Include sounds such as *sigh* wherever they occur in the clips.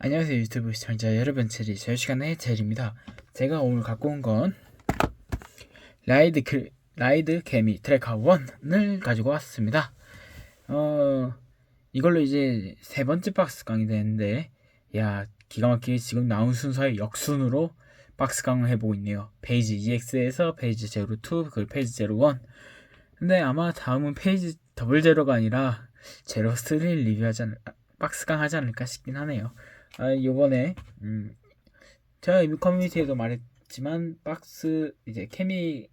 안녕하세요 유튜브 시청자 여러분. 제리 제시간의 제리입니다. 제가 오늘 갖고 온 건 라이드 그, 라이드 개미 트래커 1을 가지고 왔습니다. 어 이걸로 이제 세 번째 박스 강이 되는데 야 기가 막히게 지금 나온 순서의 역순으로 박스 강을 해보고 있네요. 페이지 EX에서 페이지 02 그리고 페이지 01 근데 아마 다음은 페이지 더블 제로가 아니라 제로 3를 리뷰하지 않을 박스 강 하지 않을까 싶긴 하네요 아, 요번에 음, 제가 이미 커뮤니티에도 말했지만 박스 이제 케미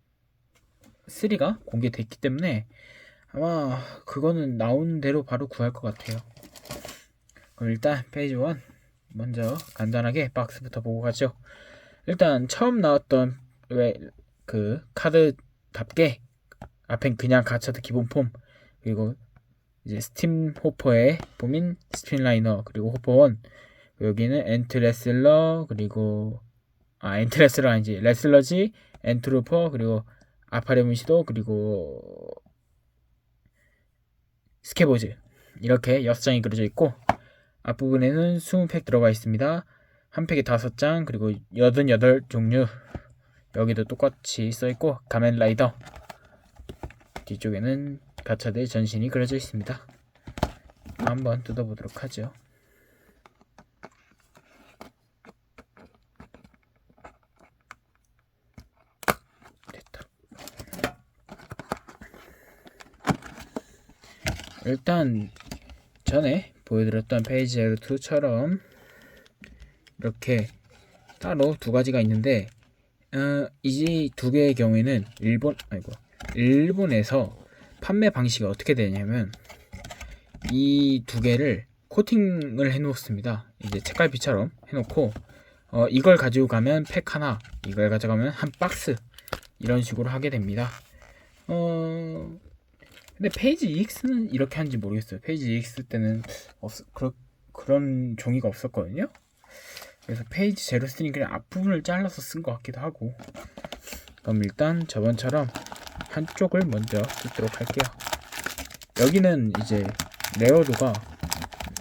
3가 공개됐기 때문에 아마 그거는 나온 대로 바로 구할 것 같아요. 그럼 일단 페이지 1 먼저 간단하게 박스부터 보고 가죠. 일단 처음 나왔던 왜 그 카드답게 앞엔 그냥 갇혀도 기본 폼 그리고 이제 스팀 호퍼의 폼인 스트림라이너 그리고 호퍼 1 여기는 엔트 레슬러 그리고 아 엔트 레슬러 아니지. 레슬러지 엔트루퍼 그리고 아파레문시도 그리고 스케보즈. 이렇게 6장이 그려져 있고 앞부분에는 20팩 들어가 있습니다. 한 팩에 5장 그리고 88종류. 여기도 똑같이 써 있고 가면라이더. 뒤쪽에는 가차대 전신이 그려져 있습니다. 한번 뜯어보도록 하죠 일단 전에 보여드렸던 페이지 L2처럼 이렇게 따로 두 가지가 있는데 어, 이두 개의 경우에는 일본 아이고 일본에서 판매 방식이 어떻게 되냐면 이 두 개를 코팅을 해놓습니다. 이제 책갈피처럼 해놓고 어, 이걸 가지고 가면 팩 하나, 이걸 가져가면 한 박스 이런 식으로 하게 됩니다. 어 근데 페이지 EX는 이렇게 하는지 모르겠어요. 페이지 EX 때는 없 그런 그런 종이가 없었거든요. 그래서 페이지 제로 쓰니 그냥 앞부분을 잘라서 쓴 것 같기도 하고. 그럼 일단 저번처럼 한쪽을 먼저 뜯도록 할게요. 여기는 이제 레어도가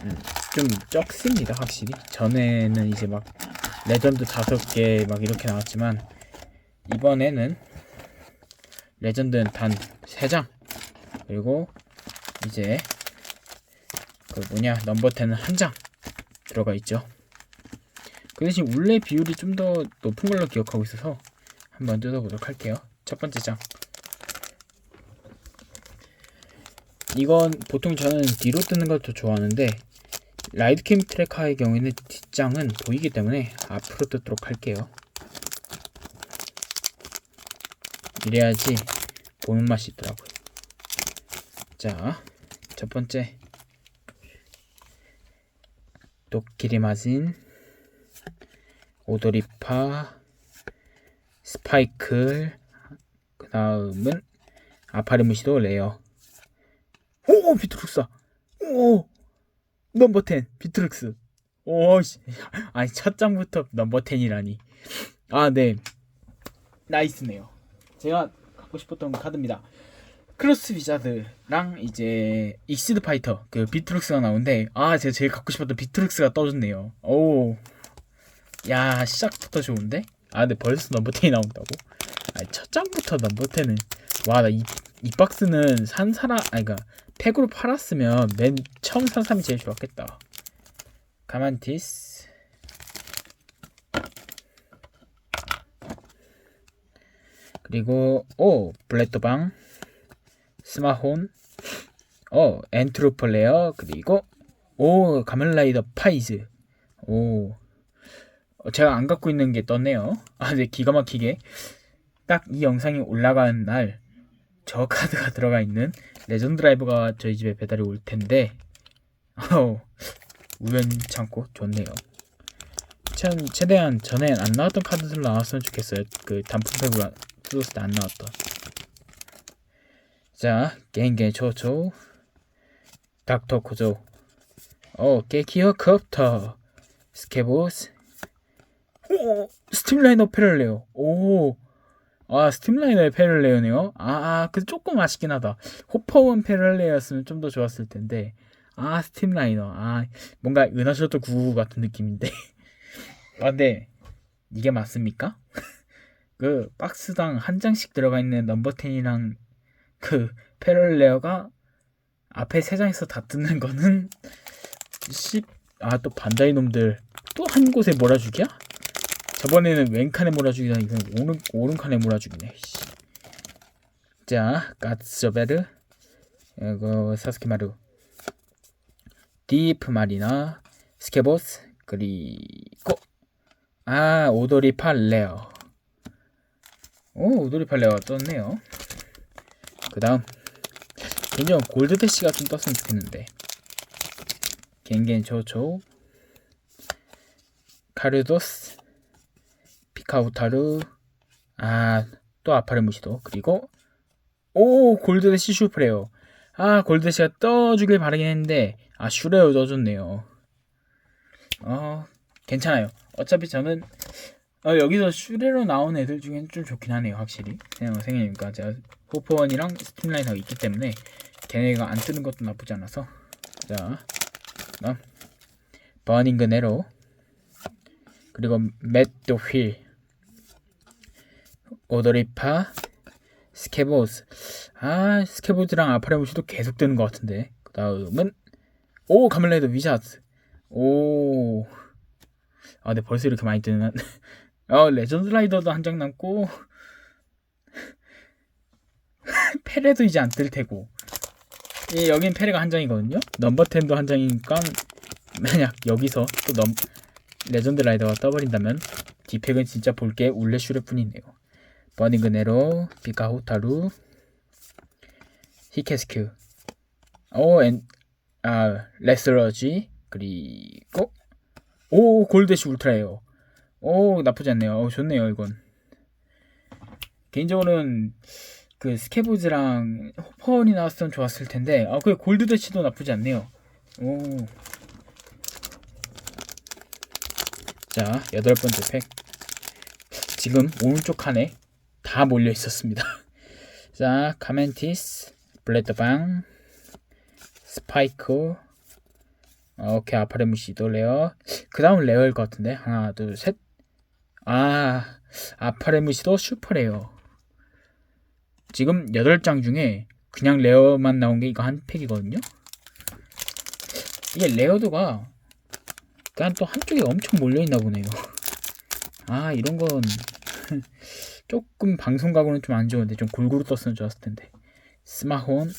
음, 좀 적습니다, 확실히. 전에는 이제 막 레전드 다섯 개 막 이렇게 나왔지만 이번에는 레전드는 단 3장 그리고 이제 그 뭐냐 넘버 10은 한 장 들어가 있죠. 그 대신 울레 비율이 좀 더 높은 걸로 기억하고 있어서 한번 뜯어보도록 할게요. 첫 번째 장. 이건 보통 저는 뒤로 뜨는 걸 더 좋아하는데 라이드캠 트래커의 경우에는 뒷장은 보이기 때문에 앞으로 뜯도록 할게요. 이래야지 보는 맛이 있더라고요. 자, 첫 번째. 도끼리 마진 오도리파 스파이클 그 다음은 아파르무시도 레어. 오 비트룩스다 오 넘버 10 비트룩스. 오씨. *laughs* 아니 첫 장부터 넘버 10이라니. 아 네. 나이스네요. 제가 갖고 싶었던 카드입니다. 크로스 비자드랑 이제 익시드 파이터 그 비트룩스가 나오는데 아 제가 제일 갖고 싶었던 비트룩스가 떠졌네요. 오, 야 시작부터 좋은데? 아 근데 벌써 넘버 10이 나온다고? 아니 첫 장부터 넘버 10은 와 나 이 이 박스는 산 사람 아니 그니까 팩으로 팔았으면 맨 처음 산 사람이 제일 좋았겠다. 가만티스 그리고 오 블레토방 스마혼 어 엔트로폴레어 그리고 오 가멜라이더 파이즈. 오. 어, 제가 안 갖고 있는 게 떴네요. *laughs* 아네 기가 막히게. 딱 이 영상이 올라간 날 저 카드가 *laughs* 들어가 있는 레전드 라이브가 저희 집에 배달이 올 텐데 어 우연찮고 좋네요. 참 최대한 전에 안 나왔던 카드들 나왔으면 좋겠어요. 그 단품팩으로 뜯었을 때 안 나왔던 자 겐겐 초초. 닥터 코조. 어 게키어 컵터 스케보스. 오 스팀라이너 페럴레오 오 아 스팀라이너의 페럴레오네요? 아, 아, 그 조금 아쉽긴 하다. 호퍼원 페럴레였으면 좀 더 좋았을 텐데. 아 스팀라이너. 아 뭔가 은하셔터 999 같은 느낌인데. *laughs* 아 근데 이게 맞습니까? *laughs* 그 박스당 한 장씩 들어가 있는 넘버 10이랑 그 패럴레어가 앞에 세 장에서 다 뜯는 거는 10... 아 또 반다이 놈들 또 한 곳에 몰아주기야? 저번에는 왼칸에 몰아주기다 이건 오른, 오른칸에 몰아주기네 씨. 자 가츠베르 이거 사스케마루 디프 마리나 스케보스 그리고 아 오도리 팔레어 오 오도리 팔레어 떴네요 그 다음 개인적으로 골드대시가 좀 떴으면 좋겠는데. 겐겐 조조 카르도스 피카우타르 아 또 아파르 무시도. 그리고 오 골드대시 슈프레어. 아 골드대시가 떠주길 바라긴 했는데 아 슈레어 떠줬네요. 어 괜찮아요. 어차피 저는 어, 여기서 슈레로 나온 애들 중에는 좀 좋긴 하네요 확실히. 생각 생각해니까 제가 호퍼원이랑 스팀라이너가 있기 때문에 걔네가 안 뜨는 것도 나쁘지 않아서. 자 다음 버닝 그 네로. 그리고 맷도 휠. 오더리파 스케보스. 아 스케보스랑 아파레무시도 계속 뜨는 것 같은데. 그 다음은 오 카멜레이더 위자드 오. 아, 근데 벌써 이렇게 많이 뜨는 *laughs* 어 레전드 라이더도 한 장 남고 *laughs* 페레도 이제 안 뜰 테고. 예, 여긴 페레가 한 장이거든요. 넘버 10도 한 장이니까 만약 여기서 또 넘 레전드 라이더가 떠버린다면 디팩은 진짜 볼 게 울레 슈레뿐이네요. 버닝그 네로 비카 호타루 히케스큐. 오앤아 레스러지 그리고 오 골드시 울트라예요 오 나쁘지 않네요. 오, 좋네요 이건. 개인적으로는 그 스케보즈랑 호퍼원이 나왔으면 좋았을 텐데 아 그 골드대시도 나쁘지 않네요. 오. 자 여덟 번째 팩. 지금 오른쪽 칸에 다 몰려 있었습니다. *laughs* 자 카멘티스 블레드방 스파이크. 오케이 아파레무시 도 레어. 그 다음 레어일 것 같은데. 하나 둘 셋 아 아파레무시도 슈퍼레어. 지금 8장 중에 그냥 레어만 나온 게 이거 한 팩이거든요? 이게 레어도가 그냥 또 한쪽에 엄청 몰려있나 보네요. 아 이런 건 *laughs* 조금 방송각으로는 좀 안 좋은데 좀 골고루 떴으면 좋았을 텐데. 스마혼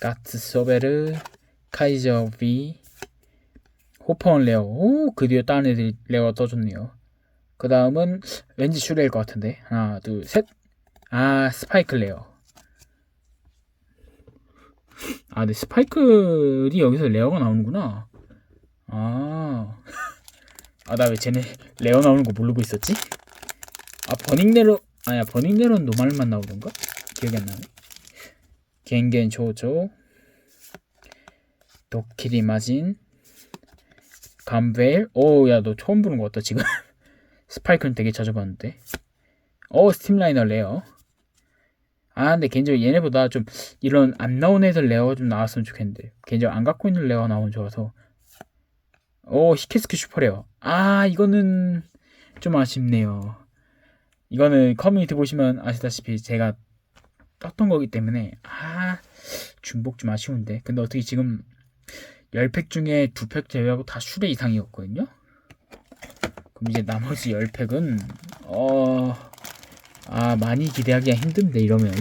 가츠 소베르 카이저 V 호퍼원 레어. 오 그 뒤에 다른 애들이 레어 떠줬네요 그 다음은 왠지 슈레일 것 같은데. 하나 둘 셋 아 스파이크 레어. 아 근데 스파이클이 여기서 레어가 나오는구나. 아. *laughs* 아 나 왜 쟤네 레어 나오는 거 모르고 있었지? 아 버닝네로 아야 버닝네로는 노말만 나오던가? 기억이 안 나네. 겐겐 조조. 도키리 마진. 감벨. 오야 너 처음 보는 거 같다 지금 *laughs* 스파이크는 되게 자주 봤는데. 어 스팀라이너 레어. 아 근데 개인적으로 얘네보다 좀 이런 안 나온 애들 레어가 좀 나왔으면 좋겠는데. 개인적으로 안 갖고 있는 레어가 나오면 좋아서. 오 히케스키 슈퍼 레어. 아 이거는 좀 아쉽네요. 이거는 커뮤니티 보시면 아시다시피 제가 떴던 거기 때문에. 아 중복 좀 아쉬운데. 근데 어떻게 지금 10팩 중에 2팩 제외하고 다 슈레 이상이었거든요 그럼 이제 나머지 10팩은 어... 아 많이 기대하기가 힘든데 이러면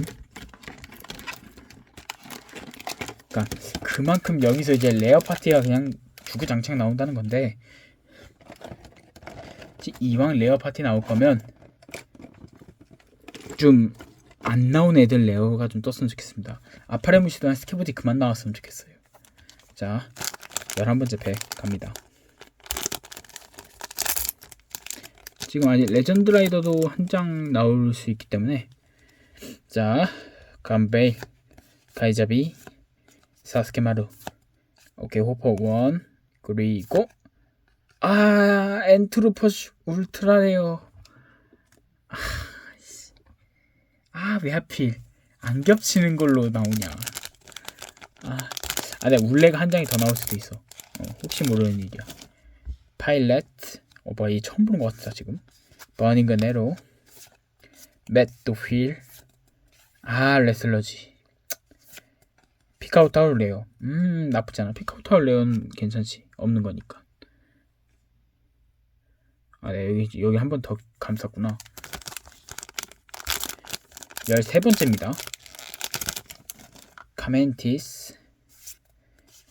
그러니까 그만큼 여기서 이제 레어 파티가 그냥 주구장창 나온다는 건데 이왕 레어 파티 나올 거면 좀 안 나온 애들 레어가 좀 떴으면 좋겠습니다. 아파레무시도한 스케보디 그만 나왔으면 좋겠어요. 자, 11번째 팩 갑니다. 지금 아직 레전드 라이더도 한 장 나올 수 있기 때문에 자, 간베이, 가이자비, 사스케마루, 오케이 호퍼 원 그리고 아 엔트로퍼슈 울트라레어 아왜 하필 안 겹치는 걸로 나오냐 아, 아, 내 울레가 한 장이 더 나올 수도 있어. 어, 혹시 모르는 일이야. 파일렛. 어, 뭐야, 이 처음 보는 것 같다, 지금. 버닝 그 네로. 맷도 휠. 아, 레슬러지. 피카우 타울 레어. 음, 나쁘지 않아. 피카우 타울 레어는 괜찮지. 없는 거니까. 아, 네, 여기, 여기 한 번 더 감쌌구나. 13번째입니다. 카멘티스,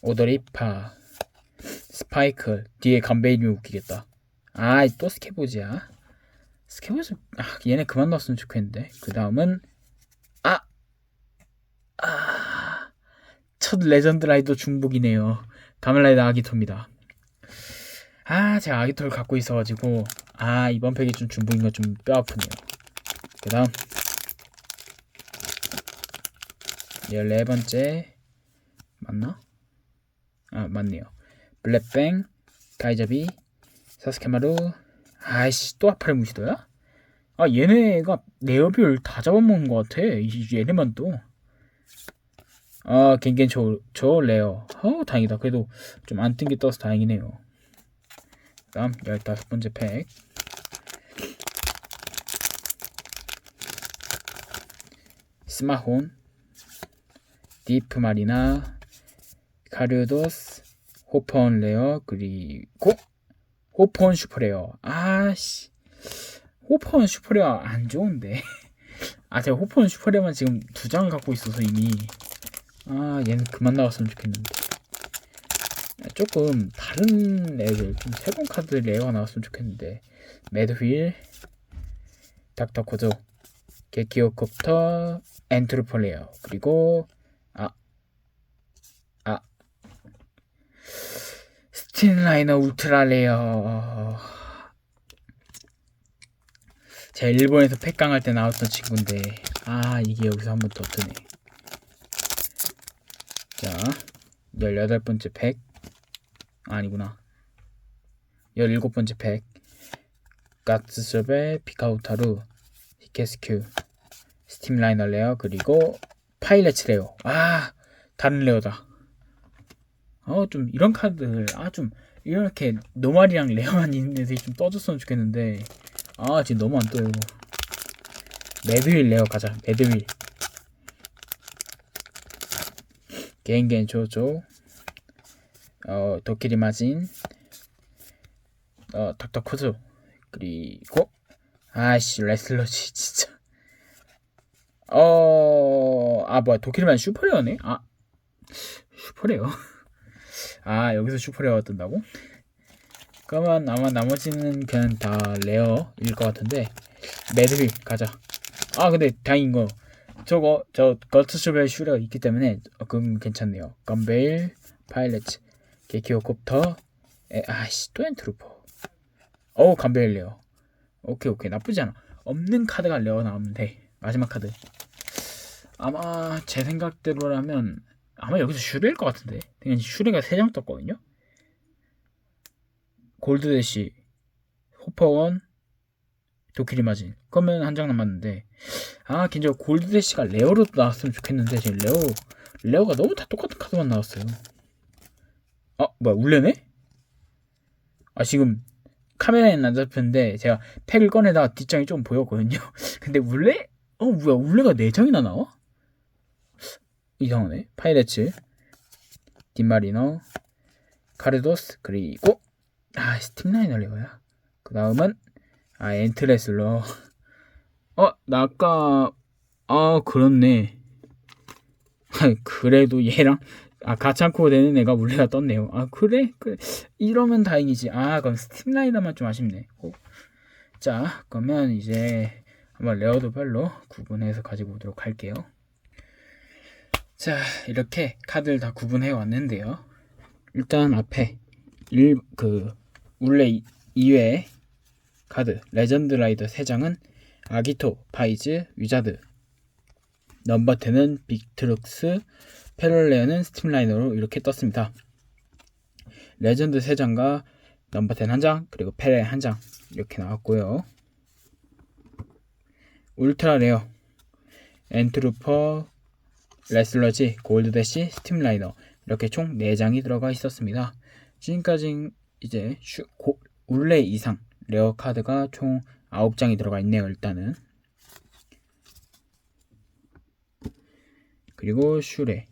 오더리파, 스파이클, 뒤에 감베인이 웃기겠다. 아, 또 스케보지야. 스케보지, 아, 얘네 그만 넣었으면 좋겠는데. 그 다음은, 아! 아! 첫 레전드 라이더 중복이네요. 가멜라이더 아기토입니다. 아, 제가 아기토를 갖고 있어가지고, 아, 이번 팩이 좀 중복인 거 좀 뼈 아프네요. 그 다음, 14번째, 맞나? 아, 맞네요. 블랙뱅, 가이자비, 사스케마루, 아이씨, 또 아파레 무시도야? 아, 얘네가 네어뷰를 다 잡아먹은 것 같아. 이- 얘네만 또. 아, 갱갱 저, 저 레어. 어 다행이다. 그래도 좀 안 뜬 게 떠서 다행이네요. 다음, 15번째 팩. 스마혼, 디프 마리나, 카르도스, 호펀 레어, 그리고 호펀 슈퍼레어. 아씨. 호펀 슈퍼레어 안 좋은데. *laughs* 아, 제가 호펀 슈퍼레어만 지금 두 장을 갖고 있어서 이미. 아, 얘는 그만 나왔으면 좋겠는데. 조금 다른 애들, 좀 새로운 카드 레어가 나왔으면 좋겠는데. 매드휠, 닥터코조, 게키오콥터, 엔트로폴레어, 그리고 아, 아, 스틴라이너 울트라 레어. 제가 일본에서 팩강할 때 나왔던 친구인데, 아, 이게 여기서 한 번 더 뜨네. 자, 18번째 팩. 아, 아니구나. 17번째 팩. 가츠섭의 피카우타루, 히케스큐, 스팀라이너 레어, 그리고 파일렛 레어. 아, 다른 레어다. 어, 좀 이런 카드를, 아, 좀 이렇게 노말이랑 레어만 있는 애들이 좀 떠줬으면 좋겠는데, 아, 지금 너무 안 떠요. 매드윌 레어 가자, 매드윌. 겐겐 조조. 어 도끼리 마진 어 닥터 코즈. 그리고 아씨 레슬러지 *laughs* 진짜. 어 아 뭐야 도끼리만 슈퍼레어네? 아 슈퍼레어 아 여기서 슈퍼레어가 뜬다고 그러면 아마 나머지는 그냥 다 레어일 것 같은데 매드윌 가자 아 근데 다행인 거 저거 저 거트슈벨 슈레가 있기 때문에 어, 그건 괜찮네요. 건베일, 파일렛, 게키오콥터, 에, 아씨 또 엔트루퍼. 어우 건베일 레어. 오케이 오케이 나쁘지 않아. 없는 카드가 레어 나오면 돼. 마지막 카드. 아마 제 생각대로라면 아마 여기서 슈레일 것 같은데. 그냥 슈레가 3장 떴거든요. 골드대시, 호퍼원, 도끼리 마진. 그러면 한 장 남았는데 아 개인적으로 골드대시가 레어로 나왔으면 좋겠는데 지금 레어 레어가 너무 다 똑같은 카드만 나왔어요. 아 뭐야 울레네? 아 지금 카메라에는 안 잡혔는데 제가 팩을 꺼내다가 뒷장이 좀 보였거든요. *laughs* 근데 울레? 어 뭐야 울레가 4장이나 나와? 이상하네. 파이레츠, 딘마리너, 카르도스 그리고 아 스팀라이너 레어야. 그 다음은 아 엔트레슬러 어, 나 아까 아 그렇네. 그래도 얘랑 아 가창코 되는 애가 물레가 떴네요. 아 그래? 그래 이러면 다행이지. 아 그럼 스팀라이더만 좀 아쉽네. 어. 자 그러면 이제 한번 레어도별로 구분해서 가지고 오도록 할게요. 자 이렇게 카드를 다 구분해 왔는데요. 일단 앞에 일그 울레 이외에 카드 레전드 라이더 3장은 아기토, 파이즈, 위자드 넘버 10은 빅트룩스, 페럴레어는 스팀라이너로 이렇게 떴습니다. 레전드 3장과 넘버 10 1장, 그리고 페레 1장 이렇게 나왔고요. 울트라 레어, 엔트루퍼, 레슬러지, 골드대시, 스팀라이너, 이렇게 총 4장이 들어가 있었습니다. 지금까지 이제 슈, 고, 울레 이상 레어 카드가 총 9장이 들어가 있네요. 일단은 그리고 슈레가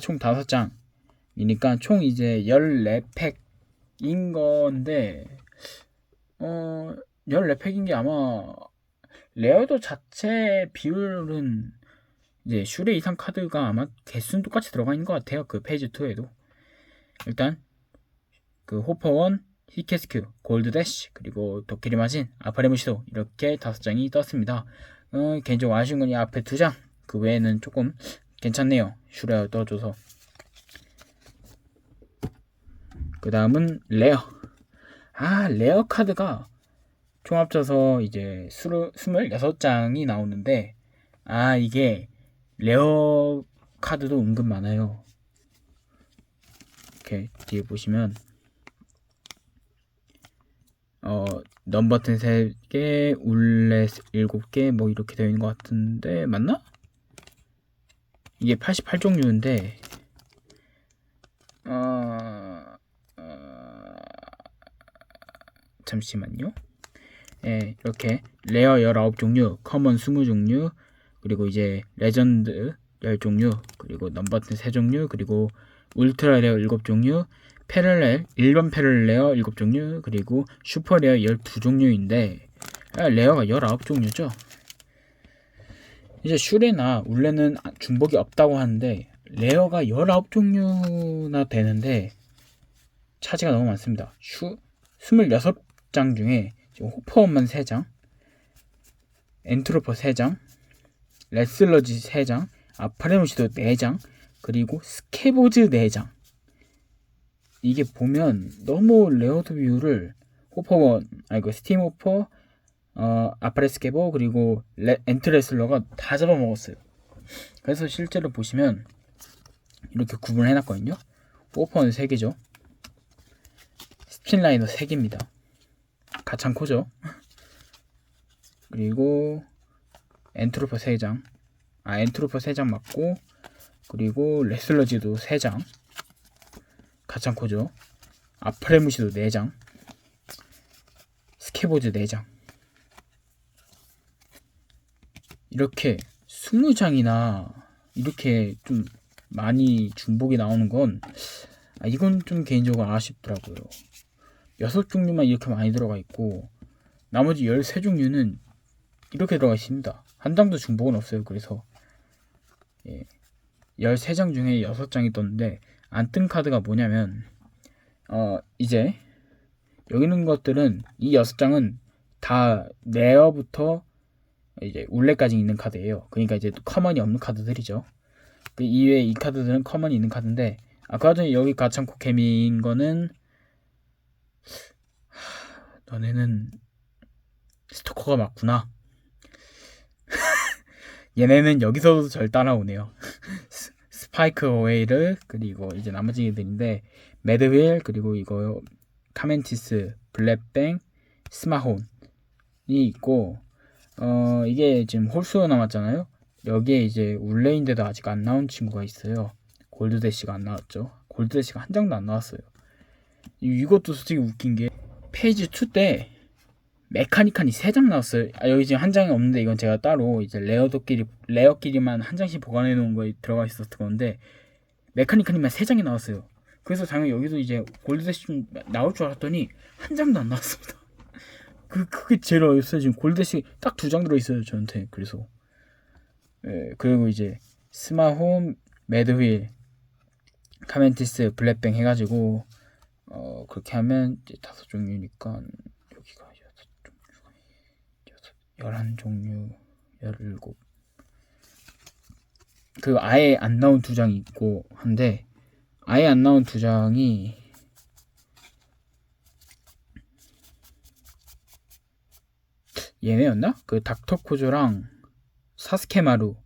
총 5장이니까 총 이제 14팩인 건데 어 14팩인 게 아마 레어도 자체 비율은 이제 슈레 이상 카드가 아마 개수는 똑같이 들어가 있는 것 같아요. 그 페이지 2에도. 일단 그 호퍼원, 히케스큐, 골드대쉬, 그리고 도끼리 마진, 아파레무시도 이렇게 다섯 장이 떴습니다. 어, 개인적으로 아쉬운 건 이 앞에 두 장. 그 외에는 조금 괜찮네요. 슈레어 떠줘서. 그 다음은 레어. 아, 레어 카드가 총 합쳐서 이제 26장이 나오는데, 아, 이게 레어 카드도 은근 많아요. 이렇게 뒤에 보시면 어 넘버튼 3개, 울렛 7개 뭐 이렇게 되어 있는 것 같은데 맞나? 이게 88종류인데 어, 어... 잠시만요. 예, 이렇게 레어 19종류, 커먼 20종류, 그리고 이제 레전드 10종류, 그리고 넘버튼 3종류, 그리고 울트라 레어 7종류, 패럴렐, 일반 패럴렐 레어 7종류, 그리고 슈퍼 레어 12종류인데 아, 레어가 19종류죠. 이제 슈레나 울레는 중복이 없다고 하는데 레어가 19종류나 되는데 차지가 너무 많습니다. 슈 26장 중에 지금 호퍼만 3장, 엔트로퍼 3장, 레슬러지 3장, 아파레노시도 4장, 그리고 스케보즈 4장. 이게 보면 너무 레어드 뷰를 호퍼원, 아니 그 스팀 호퍼, 어, 아파레스케보 그리고 레, 엔트레슬러가 다 잡아먹었어요. 그래서 실제로 보시면 이렇게 구분을 해놨거든요. 호퍼는 3개죠. 스핀라이너 3개입니다. 가창코죠. *laughs* 그리고 엔트로퍼 3장. 아, 엔트로퍼 3장 맞고 그리고 레슬러지도 3장. 가창코죠. 아프레무시도 4장. 스케보즈 4장. 이렇게 20장이나 이렇게 좀 많이 중복이 나오는 건 아, 이건 좀 개인적으로 아쉽더라고요. 6종류만 이렇게 많이 들어가 있고 나머지 13종류는 이렇게 들어가 있습니다 한 장도 중복은 없어요 그래서 예. 13장 중에 6장이 떴는데 안 뜬 카드가 뭐냐면 어 이제 여기 있는 것들은 이 6장은 다 레어부터 이제 울레까지 있는 카드예요. 그러니까 이제 커먼이 없는 카드들이죠. 그 이외에 이 카드들은 커먼이 있는 카드인데 아까 전에 여기 가창코 개미인 거는 하, 너네는 스토커가 맞구나. 얘네는 여기서도 절 따라오네요. *laughs* 스파이크 어웨이를 그리고 이제 나머지 애들인데 매드윌 그리고 이거 카멘티스 블랙뱅 스마혼이 있고 어 이게 지금 홀수로 남았잖아요. 여기에 이제 울레인데도 아직 안 나온 친구가 있어요. 골드대시가 안 나왔죠. 골드대시가 한 장도 안 나왔어요. 이것도 솔직히 웃긴 게 페이지 2 때 메카니칸이 3장 나왔어요. 아, 여기 지금 한 장이 없는데 이건 제가 따로 이제 레어도끼리 레어끼리만 한 장씩 보관해 놓은 거에 들어가 있었던 건데 메카니칸이만 3장이 나왔어요. 그래서 당연히 여기도 이제 골드 대시 좀 나올 줄 알았더니 한 장도 안 나왔습니다. *laughs* 그 그게 제일 어이없어요. 지금 골드 대시 딱 두 장 들어 있어요 저한테. 그래서 예, 그리고 이제 스마홈, 매드휠, 카멘티스, 블랙뱅 해가지고 어 그렇게 하면 이제 다섯 종류니까 여기가 여섯 종류가 여섯 열한 종류 열일곱 그 아예 안 나온 두 장이 있고 한데 아예 안 나온 두 장이 얘네였나? 그 닥터 코조랑 사스케 마루가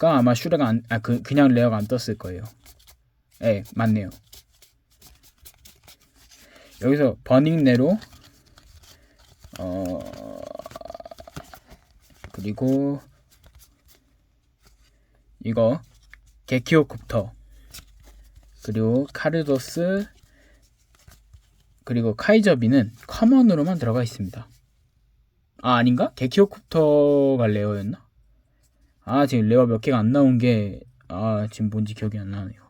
아마 슈레가 안, 아, 그, 그냥 레어가 안 떴을 거예요. 예, 네, 맞네요. 여기서 버닝 네로, 어, 그리고, 이거, 게키오콥터. 그리고 카르도스 그리고 카이저비는 커먼으로만 들어가 있습니다. 아 아닌가? 게키오콥터가 레어였나? 아 지금 레어 몇 개가 안 나온 게 아 지금 뭔지 기억이 안 나네요.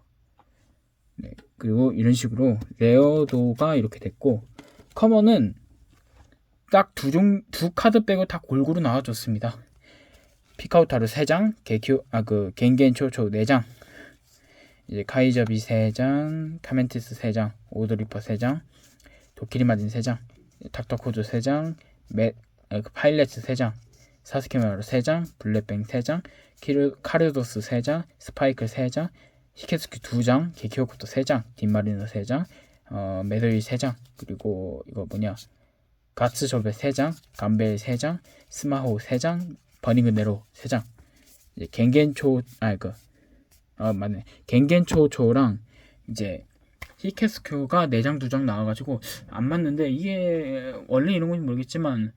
네 그리고 이런 식으로 레어도가 이렇게 됐고 커먼은 딱 두 종 두 카드 빼고 다 골고루 나와줬습니다. 피카우타르 3장, 게키오 아그 겐겐초초 4장, 이제 카이저비 3장, 카멘티스 3장, 오드리퍼 3장, 도키리마딘 3장, 닥터코조 3장, 메 아, 그 파일렛스 3장, 사스케마루 3장, 블랙뱅 3장, 키르, 카르도스 3장, 스파이클 3장, 히케스키 2장, 게키오코토 3장, 딘마리노 3장, 어, 메도이 3장, 그리고 이거 뭐냐 가츠 조베 3장, 감벨 3장, 스마호 3장, 버닝그 네로 3장. 이제 겐겐초 아 맞네. 겐겐초초랑 이제 히케스큐가 4장 2장 나와 가지고 안 맞는데 이게 원래 이런 건지 모르겠지만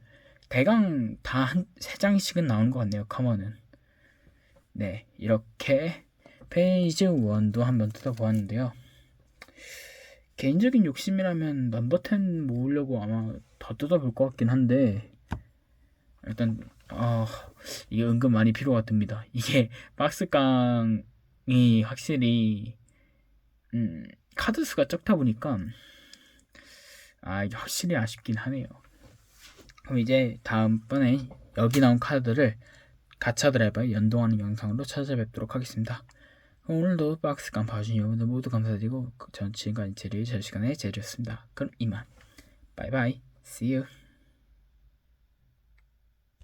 대강 다 한 3장씩은 나오는 것 같네요. 커먼은. 네, 이렇게 페이지 1도 한번 뜯어보았는데요. 개인적인 욕심이라면 넘버 10 모으려고 아마 더 뜯어볼 것 같긴 한데 일단 아 이게 은근 많이 필요가 듭니다. *laughs* 이게 박스깡이 확실히 음, 카드 수가 적다 보니까 아 이게 확실히 아쉽긴 하네요. 그럼 이제 다음번에 여기 나온 카드를 가차 드라이버에 연동하는 영상으로 찾아뵙도록 하겠습니다. 오늘도 박스깡 봐주신 여러분들 모두 감사드리고 전 지금까지 제리의 제 시간에 제리였습니다. 그럼 이만 바이바이 see you